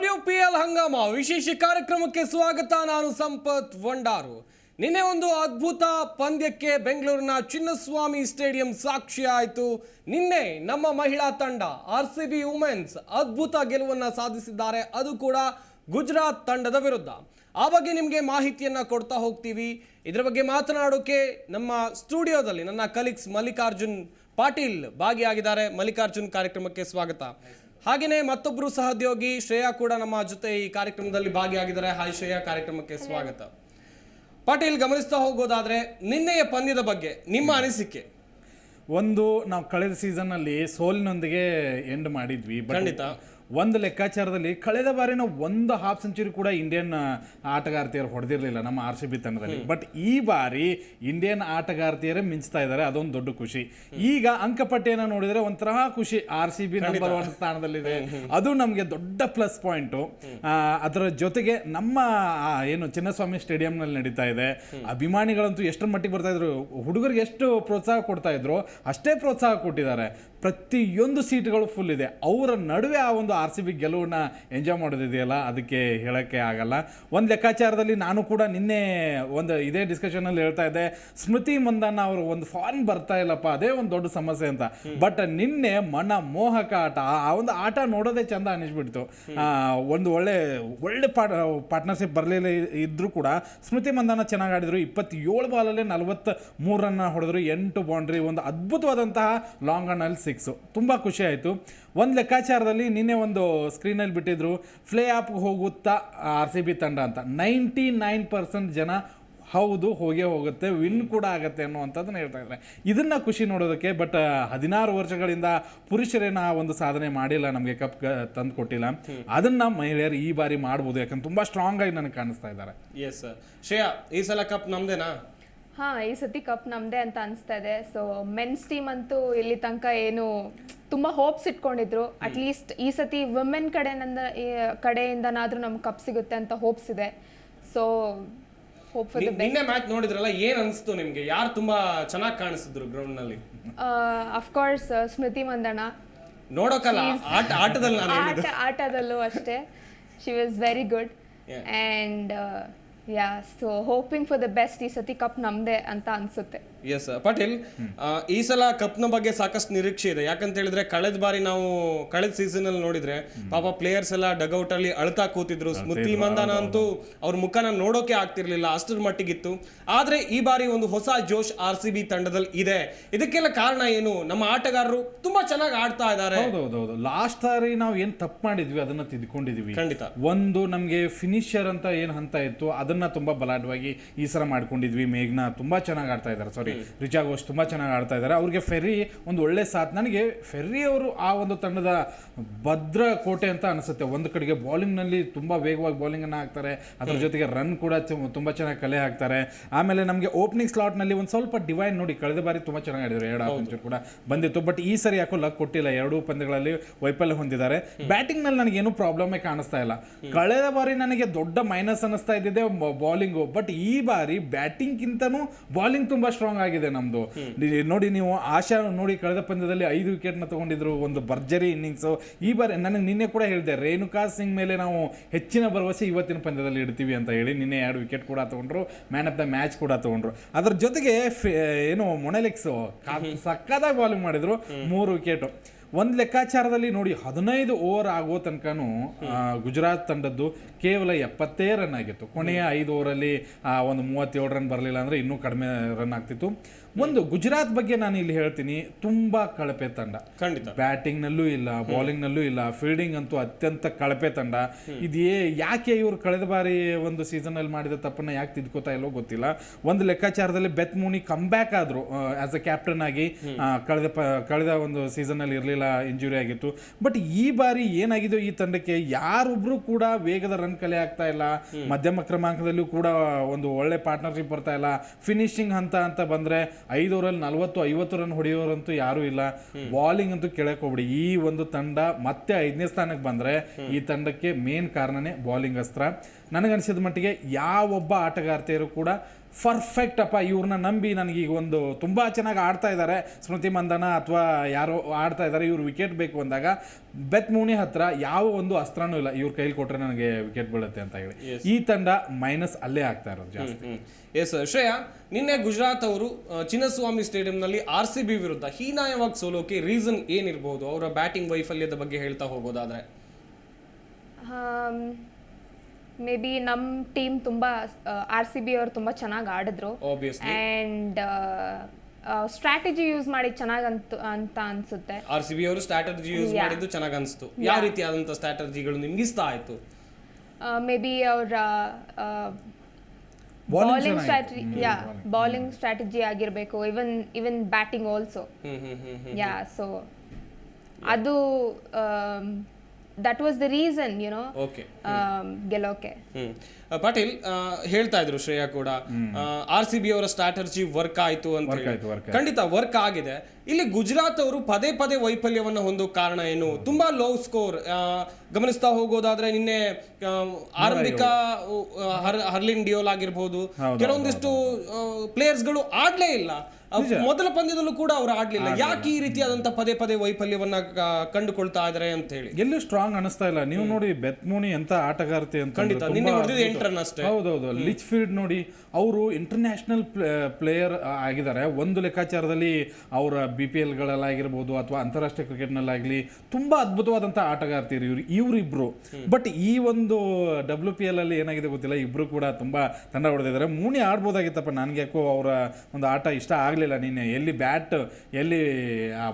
W P L Hungama. ವಿಶೇಷ ಕಾರ್ಯಕ್ರಮಕ್ಕೆ ಸ್ವಾಗತ. ನಾನು ಸಂಪತ್ ವಂಡಾರು ನಿನ್ನೆ ಒಂದು ಅದ್ಭುತ ಪಂದ್ಯಕ್ಕೆ ಬೆಂಗಳೂರಿನ ಚಿನ್ನಸ್ವಾಮಿ ಸ್ಟೇಡಿಯಂ ಸಾಕ್ಷಿ ಆಯಿತು. ನಿನ್ನೆ ನಮ್ಮ ಮಹಿಳಾ ತಂಡ, ಆರ್ ಸಿ ಬಿ ವುಮೆನ್ಸ್ ಅದ್ಭುತ ಗೆಲುವನ್ನ ಸಾಧಿಸಿದ್ದಾರೆ. ಅದು ಕೂಡ ಗುಜರಾತ್ ತಂಡದ ವಿರುದ್ಧ. ಆ ಬಗ್ಗೆ ನಿಮಗೆ ಮಾಹಿತಿಯನ್ನು ಕೊಡ್ತಾ ಹೋಗ್ತೀವಿ. ಇದರ ಬಗ್ಗೆ ಮಾತನಾಡೋಕೆ ನಮ್ಮ ಸ್ಟುಡಿಯೋದಲ್ಲಿ ನನ್ನ ಕಲೀಗ್ಸ್ ಮಲ್ಲಿಕಾರ್ಜುನ್ ಪಾಟೀಲ್ ಭಾಗಿಯಾಗಿದ್ದಾರೆ. ಮಲ್ಲಿಕಾರ್ಜುನ್ ಕಾರ್ಯಕ್ರಮಕ್ಕೆ ಸ್ವಾಗತ. ಹಾಗೇನೆ ಮತ್ತೊಬ್ಬರು ಸಹೋದ್ಯೋಗಿ ಶ್ರೇಯಾ ಕೂಡ ನಮ್ಮ ಜೊತೆ ಈ ಕಾರ್ಯಕ್ರಮದಲ್ಲಿ ಭಾಗಿಯಾಗಿದ್ದಾರೆ. ಹಾಯ್ ಶ್ರೇಯಾ ಕಾರ್ಯಕ್ರಮಕ್ಕೆ ಸ್ವಾಗತ. ಪಾಟೀಲ್ ಗಮನಿಸ್ತಾ ಹೋಗೋದಾದ್ರೆ ನಿನ್ನೆಯ ಪಂದ್ಯದ ಬಗ್ಗೆ ನಿಮ್ಮ ಅನಿಸಿಕೆ? ಒಂದು ನಾವು ಕಳೆದ ಸೀಸನ್ ಅಲ್ಲಿ ಸೋಲಿನೊಂದಿಗೆ ಎಂಡ್ ಮಾಡಿದ್ವಿ ಬಟ್ ಖಂಡಿತ. ಒಂದು ಲೆಕ್ಕಾಚಾರದಲ್ಲಿ ಕಳೆದ ಬಾರಿನ ಒಂದು ಹಾಫ್ ಸೆಂಚುರಿ ಕೂಡ ಇಂಡಿಯನ್ ಆಟಗಾರ್ತಿಯರು ಹೊಡೆದಿರಲಿಲ್ಲ ನಮ್ಮ ಆರ್ ಸಿ ಬಿ ತಂಡದಲ್ಲಿ. ಬಟ್ ಈ ಬಾರಿ ಇಂಡಿಯನ್ ಆಟಗಾರ್ತಿಯರೇ ಮಿಂಚ್ತಾ ಇದ್ದಾರೆ ಅದೊಂದು ದೊಡ್ಡ ಖುಷಿ. ಈಗ ಅಂಕಪಟ್ಟಿಯನ್ನು ನೋಡಿದ್ರೆ ಒಂಥರ ಖುಷಿ R C B number one ಸ್ಥಾನದಲ್ಲಿದೆ. ಅದು ನಮಗೆ ದೊಡ್ಡ ಪ್ಲಸ್ ಪಾಯಿಂಟು ಅದರ ಜೊತೆಗೆ ನಮ್ಮ ಏನು ಚಿನ್ನಸ್ವಾಮಿ ಸ್ಟೇಡಿಯಂನಲ್ಲಿ ನಡೀತಾ ಇದೆ. ಅಭಿಮಾನಿಗಳಂತೂ ಎಷ್ಟರ ಮಟ್ಟಿಗೆ ಬರ್ತಾ ಇದ್ರು ಹುಡುಗರಿಗೆ ಎಷ್ಟು ಪ್ರೋತ್ಸಾಹ ಕೊಡ್ತಾ ಇದ್ರು ಅಷ್ಟೇ ಪ್ರೋತ್ಸಾಹ ಕೊಟ್ಟಿದ್ದಾರೆ. ಪ್ರತಿಯೊಂದು ಸೀಟ್ಗಳು ಫುಲ್ ಇದೆ. ಅವರ ನಡುವೆ ಆ ಒಂದು ಆರ್ ಸಿ ಬಿ ಗೆಲುವನ್ನ ಎಂಜಾಯ್ ಮಾಡೋದಿದೆಯಲ್ಲ, ಅದಕ್ಕೆ ಹೇಳೋಕ್ಕೆ ಆಗಲ್ಲ. ಒಂದು ಲೆಕ್ಕಾಚಾರದಲ್ಲಿ ನಾನು ಕೂಡ ನಿನ್ನೆ ಒಂದು ಇದೇ ಡಿಸ್ಕಷನಲ್ಲಿ ಹೇಳ್ತಾ ಇದ್ದೆ, ಸ್ಮೃತಿ ಮಂದಣ್ಣ ಅವರು ಒಂದು ಫಾರ್ಮ್ ಬರ್ತಾ ಇಲ್ಲಪ್ಪ, ಅದೇ ಒಂದು ದೊಡ್ಡ ಸಮಸ್ಯೆ ಅಂತ. ಬಟ್ ನಿನ್ನೆ ಮನ ಮೋಹಕ ಆಟ, ಆ- ಒಂದು ಆಟ ನೋಡೋದೇ ಚಂದ ಅನಿಸ್ಬಿಡ್ತು. ಒಂದು ಒಳ್ಳೆ ಒಳ್ಳೆ ಪಾರ್ಟ್ ಪಾರ್ಟ್ನರ್ಶಿಪ್ ಬರಲಿಲ್ಲ ಇದ್ರೂ ಕೂಡ ಸ್ಮೃತಿ ಮಂದನ ಚೆನ್ನಾಗಿ ಆಡಿದ್ರು. ಇಪ್ಪತ್ತೇಳು ಬಾಲಲ್ಲೇ ನಲವತ್ತ ಮೂರು ರನ್ನ ಹೊಡೆದ್ರು, ಎಂಟು ಬೌಂಡ್ರಿ ಒಂದು ಅದ್ಭುತವಾದಂತಹ ಲಾಂಗ್ ರನ್ನಲ್ಲಿ ಸಿಕ್ಸು ತುಂಬ ಖುಷಿ ಆಯಿತು. ಒಂದು ಲೆಕ್ಕಾಚಾರದಲ್ಲಿ ನಿನ್ನೆ ಒಂದು ಸ್ಕ್ರೀನಲ್ಲಿ ಬಿಟ್ಟಿದ್ರು ಫ್ಲೇ ಆಪ್ಗೆ ಹೋಗುತ್ತಾ ಆರ್ ಸಿ ಬಿ ತಂಡ ಅಂತ. ನೈಂಟಿ ನೈನ್ ಪರ್ಸೆಂಟ್ ಜನ ಹೌದು ಹೋಗೇ ಹೋಗುತ್ತೆ ವಿನ್ ಕೂಡ ಆಗುತ್ತೆ ಅನ್ನುವಂಥದ್ದನ್ನು ಹೇಳ್ತಾ ಇದ್ದಾರೆ. ಇದನ್ನು ಖುಷಿ ನೋಡೋದಕ್ಕೆ ಬಟ್ ಹದಿನಾರು ವರ್ಷಗಳಿಂದ ಪುರುಷರೇನ ಆ ಒಂದು ಸಾಧನೆ ಮಾಡಿಲ್ಲ ನಮಗೆ ಕಪ್ ತಂದು ಕೊಟ್ಟಿಲ್ಲ. ಅದನ್ನು ಮಹಿಳೆಯರು ಈ ಬಾರಿ ಮಾಡ್ಬೋದು ಯಾಕಂದ್ರೆ ತುಂಬ ಸ್ಟ್ರಾಂಗ್ ಆಗಿ ನನಗೆ ಕಾಣಿಸ್ತಾ ಇದ್ದಾರೆ. ಎಸ್ ಶ್ರೇಯಾ ಈ ಸಲ ಕಪ್ ನಮ್ದೇನಾ? ಹಾ ಈ ಸತಿ ಕಪ್ ನಮ್ದೇ ಅಂತ ಅನಿಸ್ತಾ ಇದೆ ಸೊ ಮೆನ್ಸ್ ಟೀಮ್ ಅಂತೂ ಇಲ್ಲಿ ತನಕ ಏನು ತುಂಬಾ ಹೋಪ್ಸ್ ಇಟ್ಕೊಂಡಿದ್ರು. ಅಟ್ಲೀಸ್ಟ್ ಈ ಸತಿ ವುಮೆನ್ ಕಡೆಯಿಂದ ಕಡೆಯಿಂದನಾದ್ರೂ ನಮ್ಗೆ ಕಪ್ ಸಿಗುತ್ತೆ ಅಂತ ಹೋಪ್ಸ್ ಇದೆ. ಸೊ ಹೋಪ್ ಫಾರ್ ದ ನಿನ್ನೆ ಮ್ಯಾಚ್ ನೋಡಿದ್ರಲ್ಲ ಏನ್ ಅನಿಸ್ತು ನಿಮ್ಗೆ? ಯಾರು ತುಂಬಾ ಚೆನ್ನಾಗಿ ಕಾಣಿಸಿದ್ರು ಗ್ರೌಂಡ್ನಲ್ಲಿ? ಅಫ್ಕೋರ್ಸ್ ಸ್ಮೃತಿ ಮಂದಣ್ಣ. ನೋಡೋಕಲ್ಲ ಆಟ ಆಟದಲ್ಲಿ ನಾನು ಆಟ ಆಟದಲ್ಲೂ ಅಷ್ಟೇ. She was very good. And yeah so hoping for the best ಈ ಸತಿ ಕಪ್ ನಮ್ದೇ ಅಂತ ಅನ್ಸುತ್ತೆ. ಎಸ್ ಪಾಟೀಲ್ ಆ, ಈ ಸಲ ಕಪ್ನ ಬಗ್ಗೆ ಸಾಕಷ್ಟು ನಿರೀಕ್ಷೆ ಇದೆ. ಯಾಕಂತ ಹೇಳಿದ್ರೆ ಕಳೆದ ಬಾರಿ ನಾವು ಕಳೆದ ಸೀಸನ್ ಅಲ್ಲಿ ನೋಡಿದ್ರೆ ಪಾಪ ಪ್ಲೇಯರ್ಸ್ ಎಲ್ಲ ಡಗೌಟ್ ಅಲ್ಲಿ ಅಳ್ತಾ ಕೂತಿದ್ರು. ಸ್ಮೃತಿ ಮಂದಾನ ಅಂತೂ ಅವ್ರ ಮುಖನ ನೋಡೋಕೆ ಆಗ್ತಿರ್ಲಿಲ್ಲ ಅಷ್ಟರ ಮಟ್ಟಿಗಿತ್ತು. ಆದ್ರೆ ಈ ಬಾರಿ ಒಂದು ಹೊಸ ಜೋಶ್ ಆರ್ ಸಿ ಬಿ ತಂಡದಲ್ಲಿ ಇದೆ. ಇದಕ್ಕೆಲ್ಲ ಕಾರಣ ಏನು? ನಮ್ಮ ಆಟಗಾರರು ತುಂಬಾ ಚೆನ್ನಾಗಿ ಆಡ್ತಾ ಇದ್ದಾರೆ. ಹೌದೌದೌದು. ಲಾಸ್ಟ್ ಸಾರಿ ನಾವು ಏನ್ ತಪ್ಪು ಮಾಡಿದ್ವಿ ಅದನ್ನ ತಿದ್ಕೊಂಡಿದ್ವಿ. ಖಂಡಿತ. ಒಂದು ನಮಗೆ ಫಿನಿಷರ್ ಅಂತ ಏನ್ ಹಂತ ಇತ್ತು ಅದನ್ನ ತುಂಬಾ ಬಲಾಢ್ಯವಾಗಿ ಈ ಸರ ಮಾಡ್ಕೊಂಡಿದ್ವಿ. ಮೇಘ್ನ ತುಂಬಾ ಚೆನ್ನಾಗಿ ಆಡ್ತಾ ಇದ್ದಾರೆ. ಸಾರಿ ರಿಚಾ ಘೋಷ್ ತುಂಬಾ ಚೆನ್ನಾಗಿ ಆಡ್ತಾ ಇದ್ದಾರೆ. ಅವ್ರಿಗೆ ಫೆರ್ರಿ ಒಂದು ಒಳ್ಳೆ ಸಾಥ್. ನನಗೆ ಫೆರ್ರಿ ಅವರು ಆ ಒಂದು ತಂಡದ ಭದ್ರ ಕೋಟೆ ಅಂತ ಅನಿಸುತ್ತೆ. ಒಂದು ಕಡೆಗೆ ಬೌಲಿಂಗ್ನಲ್ಲಿ ತುಂಬಾ ವೇಗವಾಗಿ ಬೌಲಿಂಗ್ ಅನ್ನ ಹಾಕ್ತಾರೆ. ಅದ್ರ ಜೊತೆಗೆ ರನ್ ಕೂಡ ತುಂಬಾ ಚೆನ್ನಾಗಿ ಕಲೆ ಹಾಕ್ತಾರೆ. ಆಮೇಲೆ ನಮಗೆ ಓಪನಿಂಗ್ ಸ್ಲಾಟ್ನಲ್ಲಿ ಒಂದು ಸ್ವಲ್ಪ ಡಿವೈನ್ ನೋಡಿ ಕಳೆದ ಬಾರಿ ತುಂಬಾ ಚೆನ್ನಾಗಿ ಆಡಿದ್ರು ಎರಡು ಇಂಚು ಕೂಡ ಬಂದಿತ್ತು. ಬಟ್ ಈ ಸರಿ ಯಾಕೋ ಲಕ್ ಕೊಟ್ಟಿಲ್ಲ. ಎರಡೂ ಪಂದ್ಯಗಳಲ್ಲಿ ವೈಫಲ್ಯ ಹೊಂದಿದ್ದಾರೆ. ಬ್ಯಾಟಿಂಗ್ನಲ್ಲಿ ನನಗೇನು ಪ್ರಾಬ್ಲಮೇ ಕಾಣಿಸ್ತಾ ಇಲ್ಲ. ಕಳೆದ ಬಾರಿ ನನಗೆ ದೊಡ್ಡ ಮೈನಸ್ ಅನ್ನಿಸ್ತಾ ಇದ್ದಿದೆ ಬೌಲಿಂಗು ಬಟ್ ಈ ಬಾರಿ ಬ್ಯಾಟಿಂಗ್ ಬಾಲಿಂಗ್ ಬೌಲಿಂಗ್ ತುಂಬಾ ಸ್ಟ್ರಾಂಗ್ ಆಗಿದೆ ನಮ್ಮದು ನೋಡಿ ನೀವು ಆಶಾ ನೋಡಿ ಕಳೆದ ಪಂದ್ಯದಲ್ಲಿ ಐದು ವಿಕೆಟ್ನ ತಗೊಂಡಿದ್ರು ಒಂದು ಭರ್ಜರಿ ಇನ್ನಿಂಗ್ಸ್ ಈ ಬಾರಿ ನನಗೆ ನಿನ್ನೆ ಕೂಡ ಹೇಳಿದೆ ರೇಣುಕಾ ಸಿಂಗ್ ಮೇಲೆ ನಾವು ಹೆಚ್ಚಿನ ಭರವಸೆ ಇವತ್ತಿನ ಪಂದ್ಯದಲ್ಲಿ ಇಡ್ತೀವಿ ಅಂತ ಹೇಳಿ ನಿನ್ನೆ ಎರಡು ವಿಕೆಟ್ ಕೂಡ ತಗೊಂಡ್ರು ಮ್ಯಾನ್ ಆಫ್ ದ ಮ್ಯಾಚ್ ಕೂಡ ತಗೊಂಡ್ರು. ಅದ್ರ ಜೊತೆಗೆ ಫೆ- ಏನು ಮೊನೆಲೆಕ್ಸ್ ಸಕ್ಕದಾಗಿ ಬೌಲಿಂಗ್ ಮಾಡಿದ್ರು ಮೂರು ವಿಕೆಟ್ ಒಂದು ಲೆಕ್ಕಾಚಾರದಲ್ಲಿ ನೋಡಿ ಹದಿನೈದು ಓವರ್ ಆಗೋ ತನಕನೂ ಗುಜರಾತ್ ತಂಡದ್ದು ಕೇವಲ ಎಪ್ಪತ್ತೇ ರನ್ ಆಗಿತ್ತು. ಕೊನೆಯ ಐದು ಓವರಲ್ಲಿ ಒಂದು ಮೂವತ್ತೇಳು ರನ್ ಬರಲಿಲ್ಲ ಅಂದರೆ ಇನ್ನೂ ಕಡಿಮೆ ರನ್ ಆಗ್ತಿತ್ತು. ಒಂದು ಗುಜರಾತ್ ಬಗ್ಗೆ ನಾನು ಇಲ್ಲಿ ಹೇಳ್ತೀನಿ ತುಂಬಾ ಕಳಪೆ ತಂಡ. ಖಂಡಿತ. ಬ್ಯಾಟಿಂಗ್ ನಲ್ಲೂ ಇಲ್ಲ ಬೌಲಿಂಗ್ ನಲ್ಲೂ ಇಲ್ಲ ಫೀಲ್ಡಿಂಗ್ ಅಂತೂ ಅತ್ಯಂತ ಕಳಪೆ ತಂಡ. ಇದೇ ಯಾಕೆ ಇವರು ಕಳೆದ ಬಾರಿ ಒಂದು ಸೀಸನ್ ಅಲ್ಲಿ ಮಾಡಿದ ತಪ್ಪನ್ನ ಯಾಕೆ ತಿದ್ಕೋತಾ ಇಲ್ಲೋ ಗೊತ್ತಿಲ್ಲ. ಒಂದು ಲೆಕ್ಕಾಚಾರದಲ್ಲಿ ಬೆತ್ ಮೂನಿ ಕಮ್ ಬ್ಯಾಕ್ ಆದ್ರು ಆಸ್ ಅ ಕ್ಯಾಪ್ಟನ್ ಆಗಿ ಕಳೆದ ಕಳೆದ ಒಂದು ಸೀಸನ್ ಅಲ್ಲಿ ಇರಲಿಲ್ಲ ಇಂಜುರಿ ಆಗಿತ್ತು. ಬಟ್ ಈ ಬಾರಿ ಏನಾಗಿದೆ ಈ ತಂಡಕ್ಕೆ ಯಾರೊಬ್ರು ಕೂಡ ವೇಗದ ರನ್ ಕಲೆ ಆಗ್ತಾ ಇಲ್ಲ. ಮಧ್ಯಮ ಕ್ರಮಾಂಕದಲ್ಲೂ ಕೂಡ ಒಂದು ಒಳ್ಳೆ ಪಾರ್ಟ್ನರ್ಶಿಪ್ ಬರ್ತಾ ಇಲ್ಲ. ಫಿನಿಶಿಂಗ್ ಹಂತ ಅಂತ ಬಂದ್ರೆ ಐದು ಓವರಲ್ಲಿ ನಲವತ್ತು ಐವತ್ತು ರನ್ ಹೊಡೆಯೋರಂತೂ ಯಾರು ಇಲ್ಲ. ಬಾಲಿಂಗ್ ಅಂತೂ ಕೇಳಕ್ ಹೋಗ್ಬಿಡಿ. ಈ ಒಂದು ತಂಡ ಮತ್ತೆ ಐದನೇ ಸ್ಥಾನಕ್ಕೆ ಬಂದ್ರೆ ಈ ತಂಡಕ್ಕೆ ಮೇನ್ ಕಾರಣನೇ ಬಾಲಿಂಗ್ ಅಸ್ತ್ರ. ನನಗನ್ಸಿದ ಮಟ್ಟಿಗೆ ಯಾವೊಬ್ಬ ಆಟಗಾರ್ತಿಯರು ಕೂಡ ಪರ್ಫೆಕ್ಟ್ ಅಪ್ಪ ಇವ್ರನ್ನ ನಂಬಿ ನನಗೆ ಈಗ ಒಂದು ತುಂಬ ಚೆನ್ನಾಗಿ ಆಡ್ತಾ ಇದ್ದಾರೆ ಸ್ಮೃತಿ ಮಂದನ ಅಥವಾ ಯಾರೋ ಆಡ್ತಾ ಇದ್ದಾರೆ ಇವ್ರು ವಿಕೆಟ್ ಬೇಕು ಅಂದಾಗ ಬೆತ್ ಮೂನಿ ಹತ್ರ ಯಾವ ಒಂದು ಅಸ್ತ್ರನೂ ಇಲ್ಲ. ಇವ್ರ ಕೈಲಿ ಕೊಟ್ರೆ ನನಗೆ ವಿಕೆಟ್ ಬೀಳುತ್ತೆ ಅಂತ ಹೇಳಿ. ಈ ತಂಡ ಮೈನಸ್ ಅಲ್ಲೇ ಆಗ್ತಾ ಇರೋದು ಜಾಸ್ತಿ. ಎಸ್ ಶ್ರೇಯಾ ನಿನ್ನೆ ಗುಜರಾತ್ ಅವರು ಚಿನ್ನಸ್ವಾಮಿ ಸ್ಟೇಡಿಯಂನಲ್ಲಿ ಆರ್ ಸಿ ಬಿ ವಿರುದ್ಧ ಹೀನಾಯವಾಗಿ ಸೋಲೋಕೆ ರೀಸನ್ ಏನಿರ್ಬೋದು? ಅವರ ಬ್ಯಾಟಿಂಗ್ ವೈಫಲ್ಯದ ಬಗ್ಗೆ ಹೇಳ್ತಾ ಹೋಗೋದಾದ್ರೆ. ಮೇ ಬಿ ನಮ್ಮ ಟೀಮ್ ತುಂಬ ಆರ್ ಸಿ ಬಿ ಅವ್ರು ತುಂಬ ಚೆನ್ನಾಗಿ ಆಡಿದ್ರು. ಅಂಡ್ ಆ್ಯಂಡ್ ಸ್ಟ್ರಾಟಜಿ ಯೂಸ್ ಮಾಡಿ ಚೆನ್ನಾಗಿ ಅಂತ ಅಂತ ಅನ್ಸುತ್ತೆ. ಆರ್ ಸಿ ಬಿ ಅವರು ಸ್ಟ್ರಾಟಜಿ ಯೂಸ್ ಮಾಡಿದ್ದು ಚೆನ್ನಾಗಿ ಅನಿಸ್ತು. ಯಾವ ರೀತಿಯಾದಂಥ ಸ್ಟ್ರಾಟಜಿಗಳು ನಿಮ್ಗೆ ಇಷ್ಟ ಆಯ್ತು? ಮೇ ಬಿ ಅವರ ಬೌಲಿಂಗ್. ಸ್ಟ್ರಾಟಜಿ ಯಾ ಬೌಲಿಂಗ್ ಸ್ಟ್ರಾಟಜಿ ಆಗಿರಬೇಕು even even batting also yeah so ಅದು that was the reason you know okay ಗೆಲ್ಲೋಕೆ. ಆ, ಪಾಟೀಲ್ ಹೇಳ್ತಾ ಇದ್ರು ಶ್ರೇಯಾ ಕೂಡ. ಆರ್ ಸಿ ಬಿ ಅವರ ಸ್ಟ್ರಾಟರ್ಜಿ ವರ್ಕ್ ಆಯ್ತು ಅಂತ ಖಂಡಿತ ವರ್ಕ್ ಆಗಿದೆ. ಇಲ್ಲಿ ಗುಜರಾತ್ ಅವರು ಪದೇ ಪದೇ ವೈಫಲ್ಯವನ್ನು ಹೊಂದೋ ಕಾರಣ ಏನು? ತುಂಬಾ ಲೋ ಸ್ಕೋರ್ ಗಮನಿಸ್ತಾ ಹೋಗೋದಾದ್ರೆ ನಿನ್ನೆ ಆರಂಭಿಕ ಹರ್ಲಿನ್ ಡಿಯೋಲ್ ಆಗಿರ್ಬೋದು. ಕೆಲವೊಂದಿಷ್ಟು ಪ್ಲೇಯರ್ಸ್ಗಳು ಆಡ್ಲೇ ಇಲ್ಲ. ಮೊದಲ ಪಂದ್ಯದಲ್ಲೂ ಕೂಡ ಅವರು ಆಡ್ಲಿಲ್ಲ. ಯಾಕೆ ಈ ರೀತಿಯಾದಂತ ಪದೇ ಪದೇ ವೈಫಲ್ಯವನ್ನ ಕಂಡುಕೊಳ್ತಾ ಇದಾರೆ ಅಂತ ಹೇಳಿ. ಎಲ್ಲೂ ಸ್ಟ್ರಾಂಗ್ ಅನಿಸ್ತಾ ಇಲ್ಲ. ನೀವು ನೋಡಿ ಬೆತ್ಮೂನಿ ಅಂತ ಆಟಗಾರ್ತಿ ಅಂತ ಖಂಡಿತ. ನಿನ್ನೆ ಹೊಡೆದಿದ್ದು ಎಂಟ್ರನ್ ಅಷ್ಟೇ. ಹೌದೌದು. ಲಿಚ್ ಫೀಲ್ಡ್ ನೋಡಿ ಅವರು ಇಂಟರ್ನ್ಯಾಷನಲ್ ಪ್ಲೇಯರ್ ಆಗಿದ್ದಾರೆ. ಒಂದು ಲೆಕ್ಕಾಚಾರದಲ್ಲಿ ಅವರ ಬಿ ಪಿ ಎಲ್ಗಳಲ್ಲಾಗಿರ್ಬೋದು ಅಥವಾ ಅಂತಾರಾಷ್ಟ್ರೀಯ ಕ್ರಿಕೆಟ್ನಲ್ಲಾಗಲಿ ತುಂಬ ಅದ್ಭುತವಾದಂಥ ಆಟಗಾರ್ತಿರು ಇವ್ರು. ಇವರಿಬ್ರು. ಬಟ್ ಈ ಒಂದು ಡಬ್ಲ್ಯೂ ಪಿ ಎಲ್ ಅಲ್ಲಿ ಏನಾಗಿದೆ ಗೊತ್ತಿಲ್ಲ? ಇಬ್ರು ಕೂಡ ತುಂಬ ತಂಡ ಹೊಡೆದಿದ್ದಾರೆ. ಮೂಣಿ ಆಡ್ಬೋದಾಗಿತ್ತಪ್ಪ. ನನಗೆ ಯಾಕೋ ಅವರ ಒಂದು ಆಟ ಇಷ್ಟ ಆಗಲಿಲ್ಲ ನಿನ್ನೆ. ಎಲ್ಲಿ ಬ್ಯಾಟ್ ಎಲ್ಲಿ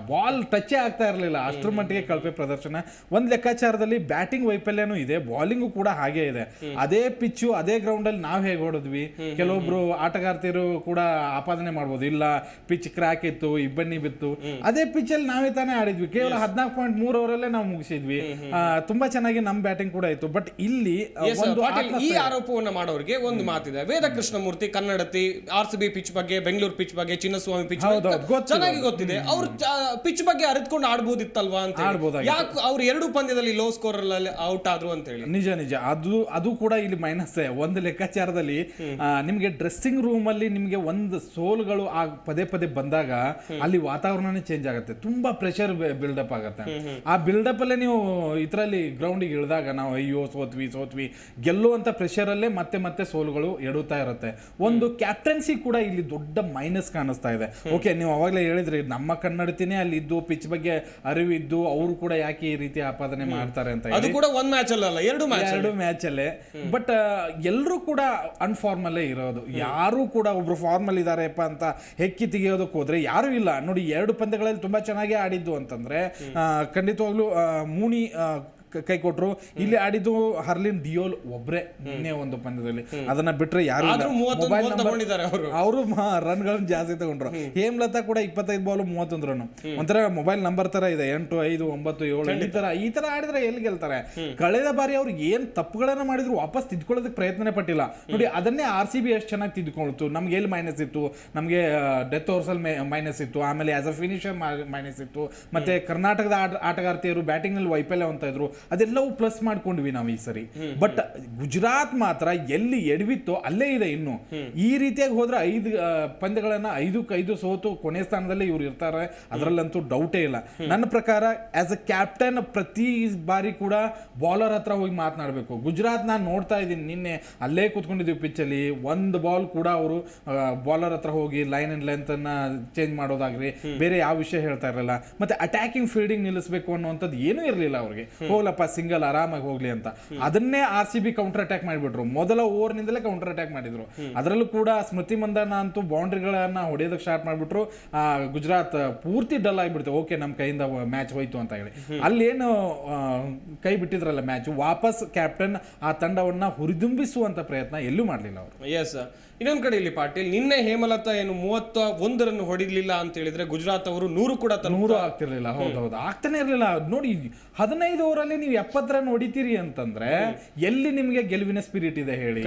ಬಾಲ್ ಟಚ್ಚೇ ಆಗ್ತಾ ಇರಲಿಲ್ಲ. ಅಷ್ಟರ ಮಟ್ಟಿಗೆ ಕಳಪೆ ಪ್ರದರ್ಶನ. ಒಂದು ಲೆಕ್ಕಾಚಾರದಲ್ಲಿ ಬ್ಯಾಟಿಂಗ್ ವೈಫಲ್ಯನೂ ಇದೆ. ಬಾಲಿಂಗು ಕೂಡ ಹಾಗೆ ಇದೆ. ಅದೇ ಪಿಚ್ಚು ಅದೇ ಗ್ರೌಂಡಲ್ಲಿ ನಾವು ಹೇಗೆ ಹೊಡೆದ್ವಿ? ಕೆಲವೊಬ್ರು ಆಟಗಾರ್ತಿರು ಕೂಡ ಆಪಾದನೆ ಮಾಡ್ಬೋದು. ಇಲ್ಲ ಪಿಚ್ ಕ್ರ್ಯಾಕ್ ಇತ್ತು ಇಬ್ಬನಿ ಬಿತ್ತು. ಅದೇ ಪಿಚ್ಚಲ್ಲಿ ನಾವೇ ತಾನೇ ಆಡಿದ್ವಿ. ಕೇವಲ ಹದಿನಾಲ್ಕು ಪಾಯಿಂಟ್ ಮೂರು ಅವರಲ್ಲೇ ನಾವು ಮುಗಿಸಿದ್ವಿ. ಆ, ತುಂಬಾ ಚೆನ್ನಾಗಿ ನಮ್ಮ ಬ್ಯಾಟಿಂಗ್ ಕೂಡ ಇತ್ತು. ಬಟ್ ಇಲ್ಲಿ ಒಂದು ಈ ಆರೋಪವನ್ನು ಮಾಡೋರಿಗೆ ಒಂದು ಮಾತಿದೆ. ವೇದ ಕೃಷ್ಣಮೂರ್ತಿ ಕನ್ನಡತಿ ಆರ್ ಸಿ ಬಿ ಪಿಚ್ ಬಗ್ಗೆ ಬೆಂಗಳೂರು ಪಿಚ್ ಬಗ್ಗೆ ಚಿನ್ನಸ್ವಾಮಿ ಪಿಚ್ ಹೌದು, ಗೊತ್ತು. ಚೆನ್ನಾಗಿ ಗೊತ್ತಿದೆ. ಅವ್ರು ಪಿಚ್ ಬಗ್ಗೆ ಅರಿತ್ಕೊಂಡು ಆಡ್ಬೋದಿತ್ತಲ್ವಾ ಅಂತ. ಯಾಕೆ ಅವ್ರು ಎರಡು ಪಂದ್ಯದಲ್ಲಿ ಲೋ ಸ್ಕೋರ್ ಅಲ್ಲಿ ಔಟ್ ಆದ್ರು ಅಂತ ಹೇಳಿ. ನಿಜ ನಿಜ. ಅದು ಅದು ಕೂಡ ಇಲ್ಲಿ ಮೈನಸ್ ಒಂದು ಲೆಕ್ಕಾಚಾರದಲ್ಲಿ ನಿಮಗೆ ನಿಮ್ಗೆ ಡ್ರೆಸ್ಸಿಂಗ್ ರೂಮ್ ಅಲ್ಲಿ ನಿಮ್ಗೆ ಒಂದು ಸೋಲ್ಗಳು ಆ ಪದೇ ಪದೇ ಬಂದಾಗ ಅಲ್ಲಿ ವಾತಾವರಣನೇ ಚೇಂಜ್ ಆಗುತ್ತೆ. ತುಂಬಾ ಪ್ರೆಷರ್ ಬಿಲ್ಡಪ್ ಆಗುತ್ತೆ. ಆ ಬಿಲ್ಡಪ್ ಅಲ್ಲೇ ನೀವು ಇದರಲ್ಲಿ ಗ್ರೌಂಡಿಗೆ ಇಳಿದಾಗ ನಾವು ಅಯ್ಯೋ ಸೋತ್ವಿ ಸೋತ್ವಿ. ಗೆಲ್ಲುವಂತ ಪ್ರೆಷರ್ ಅಲ್ಲೇ ಮತ್ತೆ ಮತ್ತೆ ಸೋಲ್ಗಳು ಎಡುತ್ತಾ ಇರುತ್ತೆ. ಒಂದು ಕ್ಯಾಪ್ಟನ್ಸಿ ಕೂಡ ಇಲ್ಲಿ ದೊಡ್ಡ ಮೈನಸ್ ಕಾಣಿಸ್ತಾ ಇದೆ. ಓಕೆ ನೀವು ಅವಾಗಲೇ ಹೇಳಿದ್ರಿ ನಮ್ಮ ಕನ್ನಡತಿನೇ ಅಲ್ಲಿ ಇದ್ದು ಪಿಚ್ ಬಗ್ಗೆ ಅರಿವಿದ್ದು ಅವರು ಕೂಡ ಯಾಕೆ ಈ ರೀತಿ ಆಪಾದನೆ ಮಾಡ್ತಾರೆ ಅಂತ ಅದು ಕೂಡ ಒಂದ್ ಮ್ಯಾಚ್ ಅಲ್ಲ ಎರಡು ಮ್ಯಾಚ್ ಎರಡು ಮ್ಯಾಚ್ ಅಲ್ಲೇ. ಬಟ್ ಎಲ್ಲರೂ ಕೂಡ ಅನ್ಫಾರ್ಮಲ್ಲೇ ಇರೋದು. ಯಾರು ಕೂಡ ಒಬ್ರು ಫಾರ್ಮಲ್ ಇದಾರೆಪ್ಪ ಅಂತ ಹೆಕ್ಕಿ ತೆಗೆಯೋದಕ್ಕೆ ಹೋದ್ರೆ ಯಾರು ಇಲ್ಲ. ನೋಡಿ ಎರಡು ಪಂದ್ಯಗಳಲ್ಲಿ ತುಂಬಾ ಚೆನ್ನಾಗಿ ಆಡಿದ್ದು ಅಂತಂದ್ರೆ ಖಂಡಿತವಾಗ್ಲೂ ಮೂಣಿ ಕ- ಕೊಟ್ರು. ಇಲ್ಲಿ ಆಡಿದ್ದು ಹರ್ಲಿನ್ ಡಿಯೋಲ್ ಒಬ್ರೆ ನಿನ್ನೆ ಒಂದು ಪಂದ್ಯದಲ್ಲಿ. ಅದನ್ನ ಬಿಟ್ರೆ ಯಾರು ಅವರು. ರನ್ಗಳನ್ನ ಜಾಸ್ತಿ ತಗೊಂಡ್ರು. ಹೇಮ್ಲತಾ ಕೂಡ ಇಪ್ಪತ್ತೈದು ಬಾಲ್ ಮೂವತ್ತೊಂದು ರನ್ ಒಂಥರ ಮೊಬೈಲ್ ನಂಬರ್ ತರ ಇದೆ. ಎಂಟು ಐದು ಒಂಬತ್ತು ಏಳು ಈ ತರ ಈ ತರ ಆಡಿದ್ರೆ ಎಲ್ಲಿ ಗೆಲ್ತಾರೆ? ಕಳೆದ ಬಾರಿ ಅವ್ರು ಏನ್ ತಪ್ಪುಗಳನ್ನ ಮಾಡಿದ್ರು ವಾಪಸ್ ತಿದ್ಕೊಳ್ಳೋದಕ್ಕೆ ಪ್ರಯತ್ನನೇ ಪಟ್ಟಿಲ್ಲ. ನೋಡಿ ಅದನ್ನೇ ಆರ್ ಸಿ ಬಿ ಎಷ್ಟು ಚೆನ್ನಾಗಿ ತಿದ್ಕೊಳ್ತು. ನಮ್ಗೆ ಎಲ್ಲಿ ಮೈನಸ್ ಇತ್ತು? ನಮಗೆ ಡೆತ್ ಓವರ್ಸಲ್ ಮೈನಸ್ ಇತ್ತು. ಆಮೇಲೆ ಆಸ್ ಅ ಫಿನಿಷರ್ ಮೈನಸ್ ಇತ್ತು. ಮತ್ತೆ ಕರ್ನಾಟಕದ ಆಟ ಆಟಗಾರ್ತಿಯರು ಬ್ಯಾಟಿಂಗ್ನಲ್ಲಿ ವೈಫಲ್ಯ ಅಂತ ಇದ್ರು. ಅದೆಲ್ಲವೂ ಪ್ಲಸ್ ಮಾಡ್ಕೊಂಡ್ವಿ ನಾವು ಈ ಸರಿ. ಬಟ್ ಗುಜರಾತ್ ಮಾತ್ರ ಎಲ್ಲಿ ಎಡವಿತ್ತೋ ಅಲ್ಲೇ ಇದೆ ಇನ್ನು. ಈ ರೀತಿಯಾಗಿ ಹೋದ್ರೆ ಐದು ಪಂದ್ಯಗಳನ್ನ ಐದು ಸೋತು ಕೊನೆ ಸ್ಥಾನದಲ್ಲಿ ಇವ್ರು ಇರ್ತಾರೆ. ಅದರಲ್ಲಂತೂ ಡೌಟೇ ಇಲ್ಲ. ನನ್ನ ಪ್ರಕಾರ ಆಸ್ ಅ ಕ್ಯಾಪ್ಟನ್ ಪ್ರತಿ ಬಾರಿ ಕೂಡ ಬಾಲರ್ ಹತ್ರ ಹೋಗಿ ಮಾತನಾಡಬೇಕು. ಗುಜರಾತ್ ನಾನು ನೋಡ್ತಾ ಇದ್ದೀನಿ. ನಿನ್ನೆ ಅಲ್ಲೇ ಕೂತ್ಕೊಂಡಿದ್ದೀವಿ ಪಿಚ್ಚಲ್ಲಿ ಒಂದು ಬಾಲ್ ಕೂಡ ಅವರು ಬಾಲರ್ ಹತ್ರ ಹೋಗಿ ಲೈನ್ ಅಂಡ್ ಲೆಂತ್ ಅನ್ನ ಚೇಂಜ್ ಮಾಡೋದಾಗ್ಲಿ, ಬೇರೆ ಯಾವ ವಿಷಯ ಹೇಳ್ತಾ ಇರಲಿಲ್ಲ. ಮತ್ತೆ ಅಟ್ಯಾಕಿಂಗ್ ಫೀಲ್ಡಿಂಗ್ ನಿಲ್ಲಿಸಬೇಕು ಅನ್ನುವಂಥದ್ದು ಏನೂ ಇರಲಿಲ್ಲ ಅವ್ರಿಗೆ. ಹೋಗ್ಲಪ್ಪ ಸಿಂಗಲ್ ಆರಾಮಾಗಿ ಹೋಗ್ಲಿ ಅಂತ. ಅದನ್ನೇ R C B counter attack ಮಾಡಿಬಿಟ್ರು. ಮೊದಲ ಓವರ್ನಿಂದಲೇ ಕೌಂಟರ್ ಅಟ್ಯಾಕ್ ಮಾಡಿದ್ರು. ಅದರಲ್ಲೂ ಕೂಡ ಸ್ಮೃತಿ ಮಂದನ ಅಂತೂ ಬೌಂಡ್ರಿಗಳನ್ನ ಹೊಡೆಯೋದಕ್ಕೆ ಸ್ಟಾರ್ಟ್ ಮಾಡಿಬಿಟ್ರು. ಆ, ಗುಜರಾತ್ ಪೂರ್ತಿ ಡಲ್ ಆಗಿಬಿಡ್ತು. ಓಕೆ ನಮ್ಮ ಕೈಯಿಂದ ಮ್ಯಾಚ್ ಹೋಯ್ತು ಅಂತ ಹೇಳಿ. ಅಲ್ಲೇನು ಕೈ ಬಿಟ್ಟಿದ್ರಲ್ಲ ಮ್ಯಾಚ್ ವಾಪಸ್ ಕ್ಯಾಪ್ಟನ್ ಆ ತಂಡವನ್ನ ಹುರಿದುಂಬಿಸುವಂತ ಪ್ರಯತ್ನ ಎಲ್ಲೂ ಮಾಡಲಿಲ್ಲ ಅವರು. ಎಸ್ ಇನ್ನೊಂದ್ ಕಡೆ ಇಲ್ಲಿ ಪಾಟೀಲ್ ನಿನ್ನೆ ಹೇಮಲತಾ ಏನು ಮೂವತ್ತ ಒಂದರನ್ನು ಹೊಡಿಲಿಲ್ಲ ಅಂತ ಹೇಳಿದ್ರೆ ಗುಜರಾತ್ ಅವರು ನೂರು ಕೂಡ ನೂರು ಆಗ್ತಿರ್ಲಿಲ್ಲ. ಹೌದೌದು ಆಗ್ತಾನೆ ಇರಲಿಲ್ಲ. ನೋಡಿ ಹದಿನೈದು ಓವರಲ್ಲಿ ನೀವು ಎಪ್ಪತ್ತು ರನ್ ಹೊಡಿತೀರಿ ಅಂತಂದ್ರೆ ಎಲ್ಲಿ ನಿಮ್ಗೆ ಗೆಲುವಿನ ಸ್ಪಿರಿಟ್ ಇದೆ ಹೇಳಿ?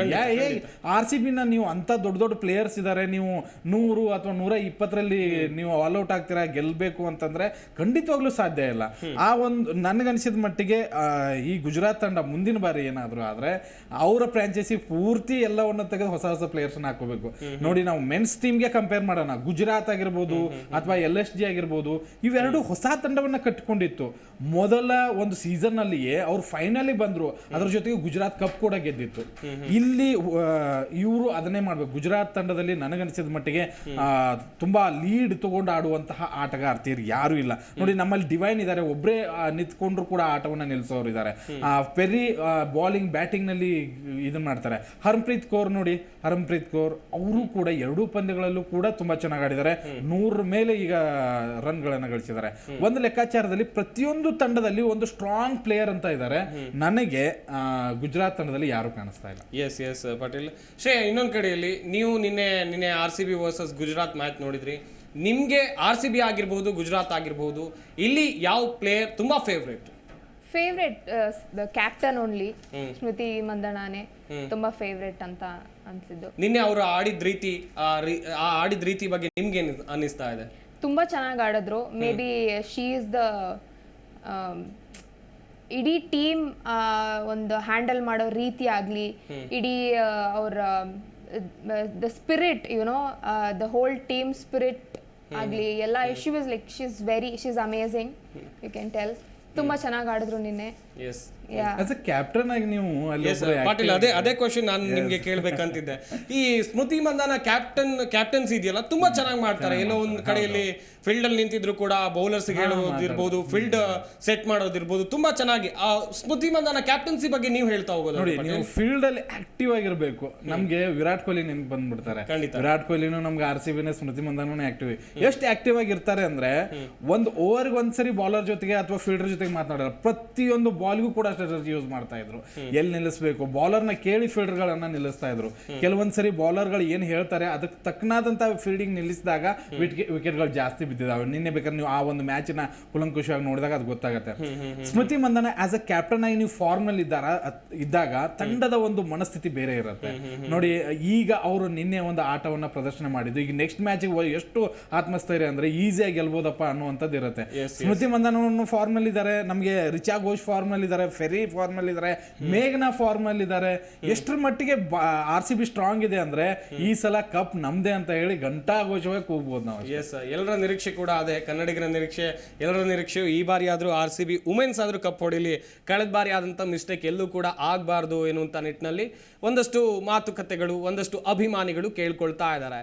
ಆರ್ ಸಿ ಬಿನ ನೀವು ಅಂತ ದೊಡ್ಡ ದೊಡ್ಡ ಪ್ಲೇಯರ್ಸ್ ಇದ್ದಾರೆ ನೀವು ನೂರು ಅಥವಾ ನೂರ ಇಪ್ಪತ್ತರಲ್ಲಿ ನೀವು ಆಲ್ಔಟ್ ಆಗ್ತೀರಾ ಗೆಲ್ಬೇಕು ಅಂತಂದ್ರೆ ಖಂಡಿತವಾಗ್ಲೂ ಸಾಧ್ಯ ಇಲ್ಲ. ಆ ಒಂದು ನನಗನ್ಸಿದ ಮಟ್ಟಿಗೆ ಈ ಗುಜರಾತ್ ತಂಡ ಮುಂದಿನ ಬಾರಿ ಏನಾದ್ರು ಆದ್ರೆ ಅವರ ಫ್ರಾಂಚೈಸಿ ಪೂರ್ತಿ ಎಲ್ಲವನ್ನ ತೆಗೆದು ಹೊಸ ಹೊಸ ಪ್ಲೇಯರ್ಸ್ ಕಂಪ್ಯಾರಿಸನ್ ಹಾಕೋಬೇಕು ನೋಡಿ ನಾವು ಮೆನ್ಸ್ ಟೀಮ್ಗೆ ಕಂಪೇರ್ ಮಾಡೋಣ. ಗುಜರಾತ್ ಆಗಿರ್ಬೋದು ಅಥವಾ ಎಲ್ ಎಸ್ ಜಿ ಆಗಿರ್ಬೋದು ಇವೆರಡು ಹೊಸ ತಂಡವನ್ನ ಕಟ್ಟಿಕೊಂಡಿತ್ತು ಮೊದಲ ಒಂದು ಸೀಸನ್ ಅಲ್ಲಿಯೇ ಅವ್ರು ಫೈನಲಿ ಬಂದ್ರು. ಅದ್ರ ಜೊತೆಗೆ ಗುಜರಾತ್ ಕಪ್ ಕೂಡ ಗೆದ್ದಿತ್ತು. ಇಲ್ಲಿ ಇವರು ಅದನ್ನೇ ಮಾಡ್ಬೇಕು. ಗುಜರಾತ್ ತಂಡದಲ್ಲಿ ನನಗನ್ಸಿದ ಮಟ್ಟಿಗೆ ತುಂಬಾ ಲೀಡ್ ತಗೊಂಡು ಆಡುವಂತಹ ಆಟಗಾರ್ತಿಯರು ಯಾರು ಇಲ್ಲ. ನೋಡಿ ನಮ್ಮಲ್ಲಿ ಡಿವೈನ್ ಇದ್ದಾರೆ ಒಬ್ಬರೇ ನಿಂತ್ಕೊಂಡ್ರು ಕೂಡ ಆಟವನ್ನ ನಿಲ್ಲಿಸೋರು ಇದ್ದಾರೆ ಪೆರಿ ಬಾಲಿಂಗ್ ಬ್ಯಾಟಿಂಗ್ನಲ್ಲಿ ಇದನ್ನ ಮಾಡ್ತಾರೆ. ಹರ್ಮಪ್ರೀತ್ ಕೌರ್ ನೋಡಿ. ಹರ್ಮಪ್ರೀತ್ ಕೌರ್ ಅವರು ಕೂಡ ಎರಡೂ ಪಂದ್ಯಗಳಲ್ಲೂ ಕೂಡ ತುಂಬಾ ಚೆನ್ನಾಗಿ ಆಡಿದ್ದಾರೆ. ನೂರ ಮೇಲೆ ಈಗ ರನ್ ಗಳನ್ನ ಗಳಿಸಿದ್ದಾರೆ ಒಂದು ಲೆಕ್ಕಾಚಾರದಲ್ಲಿ ಪ್ರತಿಯೊಂದು ತಂಡದಲ್ಲಿ ಒಂದು ಸ್ಟ್ರಾಂಗ್ ಪ್ಲೇಯರ್ ಅಂತ ಇದ್ದಾರೆ. ನನಗೆ ಆ, ಗುಜರಾತ್ ತಂಡದಲ್ಲಿ ಯಾರು ಕಾಣಿಸ್ತಾ ಇಲ್ಲ. S S Patil. ಶ್ರೇ ಇನ್ನೊಂದು ಕಡೆಯಲ್ಲಿ ನೀವು ನಿನ್ನೆ ನಿನ್ನೆ R C B versus Gujarat match ನೋಡಿದ್ರಿ. ನಿಮಗೆ ಆರ್ ಸಿ ಬಿ ಆಗಿರ್ಬೋದು ಗುಜರಾತ್ ಆಗಿರ್ಬೋದು ಇಲ್ಲಿ ಯಾವ ಪ್ಲೇಯರ್ ತುಂಬಾ favourite favourite captain only Smriti ಮಂದಣಾನೆ ತುಂಬಾ ಫೇವ್ರೆಟ್ ಅಂತ ಅನ್ಸಿದ್ದು. ನಿನ್ನೆ ಅವರು ಆಡಿದ ರೀತಿ ಆ ರೀ- ಆ ಆಡಿದ ರೀತಿ ಬಗ್ಗೆ ನಿಮ್ಗೆ ಏನ್ ಅನ್ನಿಸ್ತಾ ಇದೆ? ತುಂಬಾ ಚೆನ್ನಾಗಿ ಆಡಿದ್ರು. Maybe she is the ಇಡೀ ಟೀಮ್ ಒಂದು ಹ್ಯಾಂಡಲ್ ಮಾಡೋ ರೀತಿ ಆಗಲಿ ಇಡೀ ಅವರ the spirit you know the whole team spirit ಆಗಲಿ ಎಲ್ಲ she was like she is very she is amazing you can tell ತುಂಬಾ ಚೆನ್ನಾಗಿ ಆಡಿದ್ರು ನಿನ್ನೆ. Yes yeah as a captain ಆಗಿ ನೀವು ಅಲ್ಲಿ ಪಾಟೀಲ್ ಅದೇ ಅದೇ ಕ್ವಶನ್ ನಾನು ನಿಮ್ಗೆ ಕೇಳ್ಬೇಕಂತಿದ್ದೆ. ಈ ಸ್ಮೃತಿ ಮಂದಾನ ಕ್ಯಾಪ್ಟನ್ ಕ್ಯಾಪ್ಟನ್ಸಿ ಇದೆಯಲ್ಲ ತುಂಬಾ ಚೆನ್ನಾಗಿ ಮಾಡ್ತಾರೆ. ಎಲ್ಲೋ ಒಂದು ಕಡೆಯಲ್ಲಿ ಫೀಲ್ಡ್ ಅಲ್ಲಿ ನಿಂತಿದ್ರು ಕೂಡ ಬೌಲರ್ಸ್ ಹೇಳೋದಿರ್ಬೋದು ಫೀಲ್ಡ್ ಸೆಟ್ ಮಾಡೋದಿರ್ಬೋದು ತುಂಬಾ ಚೆನ್ನಾಗಿ. ಆ ಸ್ಮೃತಿ ಮಂದಾನ ಕ್ಯಾಪ್ಟನ್ಸಿ ಬಗ್ಗೆ ನೀವು ಹೇಳ್ತಾ ಹೋಗೋದು ನೋಡಿ ನೀವು ಫೀಲ್ಡ್ ಅಲ್ಲಿ ಆಕ್ಟಿವ್ ಆಗಿರ್ಬೇಕು. ನಮ್ಗೆ ವಿರಾಟ್ ಕೊಹ್ಲಿ ನೆನ್ಪು ಬಂದ್ಬಿಡ್ತಾರೆ. ಖಂಡಿತ. ವಿರಾಟ್ ಕೊಹ್ಲಿನು ನಮ್ಗೆ ಆರ್ ಸಿ ಬಿನೇ ಸ್ಮೃತಿ ಮಂದನೂ ಆಕ್ಟಿವ್ ಎಷ್ಟು ಆಕ್ಟಿವ್ ಆಗಿರ್ತಾರೆ ಅಂದ್ರೆ ಒಂದು ಓವರ್ಗೆ ಒಂದ್ಸರಿ ಬಾಲರ್ ಜೊತೆಗೆ ಅಥವಾ ಫೀಲ್ಡರ್ ಜೊತೆಗೆ ಮಾತನಾಡಲ್ಲ ಪ್ರತಿಯೊಂದು ಬಾಲ್ಗೂ ಕೂಡ ಸ್ಟ್ರಾಟಜಿ ಯೂಸ್ ಮಾಡ್ತಾ ಇದ್ರು. ಎಲ್ಲಿ ನಿಲ್ಲಿಸಬೇಕು? ಬಾಲರ್ನ ಕೇಳಿ ಫೀಲ್ಡರ್ಗಳನ್ನ ನಿಲ್ಲಿಸ್ತಾ ಇದ್ರು. ಕೆಲವೊಂದ್ಸರಿ ಬಾಲರ್ಗಳು ಏನ್ ಹೇಳ್ತಾರೆ ಅದಕ್ಕೆ ತಕ್ಕನಾದಂತ ಫೀಲ್ಡಿಂಗ್ ನಿಲ್ಲಿಸಿದಾಗ ವಿಕೆಟ್ಗಳು ಜಾಸ್ತಿ ಬಿದ್ದಿದಾವೆ. ನಿನ್ನೆ ಬೇಕಾದ್ರೆ ನೀವು ಆ ಒಂದು ಮ್ಯಾಚಿನ ಕುಲಂಕುಷವಾಗಿ ನೋಡಿದಾಗ ಅದು ಗೊತ್ತಾಗುತ್ತೆ. ಸ್ಮೃತಿ ಮಂದನ ಆಸ್ ಅ ಕ್ಯಾಪ್ಟನ್ ಆಗಿ ನೀವು ಫಾರ್ಮ್ನಲ್ಲಿ ಇದ್ದಾರ ಇದ್ದಾಗ ತಂಡದ ಒಂದು ಮನಸ್ಥಿತಿ ಬೇರೆ ಇರುತ್ತೆ. ನೋಡಿ ಈಗ ಅವರು ನಿನ್ನೆ ಒಂದು ಆಟವನ್ನ ಪ್ರದರ್ಶನ ಮಾಡಿದ್ದು ಈಗ ನೆಕ್ಸ್ಟ್ ಮ್ಯಾಚ್ ಎಷ್ಟು ಆತ್ಮಸ್ಥೈರ್ಯ ಅಂದ್ರೆ ಈಸಿಯಾಗಿ ಗೆಲ್ಬೋದಪ್ಪ ಅನ್ನುವಂಥದ್ದು ಇರುತ್ತೆ. ಸ್ಮೃತಿ ಮಂದನ ಫಾರ್ಮ್ನಲ್ಲಿ ಇದ್ದಾರೆ ನಮಗೆ ರಿಚಾ ಘೋಷ್ ಫಾರ್ಮ್ನಲ್ಲಿ ಇದ್ದಾರೆ ಫೆರಿ ಫಾರ್ಮ್ ಅಲ್ಲಿ ಇದ್ದಾರೆ ಮೇಘನಾ ಫಾರ್ಮ್ ಅಲ್ಲಿ ಇದ್ದಾರೆ ಎಷ್ಟರ ಮಟ್ಟಿಗೆ ಆರ್ ಸಿ ಬಿ ಸ್ಟ್ರಾಂಗ್ ಇದೆ ಅಂದ್ರೆ, ಈ ಸಲ ಕಪ್ ನಮ್ದೇ ಅಂತ ಹೇಳಿ ಗಂಟಾ ಘೋಷವಾಗಿ ಕೂಗ್ಬೋದು ನಾವು ಎಸ್ ಎಲ್ಲರ ನಿರೀಕ್ಷೆ ಕೂಡ ಅದೇ, ಕನ್ನಡಿಗರ ನಿರೀಕ್ಷೆ, ಎಲ್ಲರ ನಿರೀಕ್ಷೆ ಈ ಬಾರಿ ಆದ್ರೂ ಆರ್ ಸಿ ಬಿ ವುಮೆನ್ಸ್ ಆದ್ರೂ ಕಪ್ ಹೊಡಿಲಿ. ಕಳೆದ ಬಾರಿ ಆದಂತ ಮಿಸ್ಟೇಕ್ ಎಲ್ಲೂ ಕೂಡ ಆಗಬಾರ್ದು ಎನ್ನುವಂತ ನಿಟ್ಟಿನಲ್ಲಿ ಒಂದಷ್ಟು ಮಾತುಕತೆಗಳು, ಒಂದಷ್ಟು ಅಭಿಮಾನಿಗಳು ಕೇಳ್ಕೊಳ್ತಾ ಇದ್ದಾರೆ.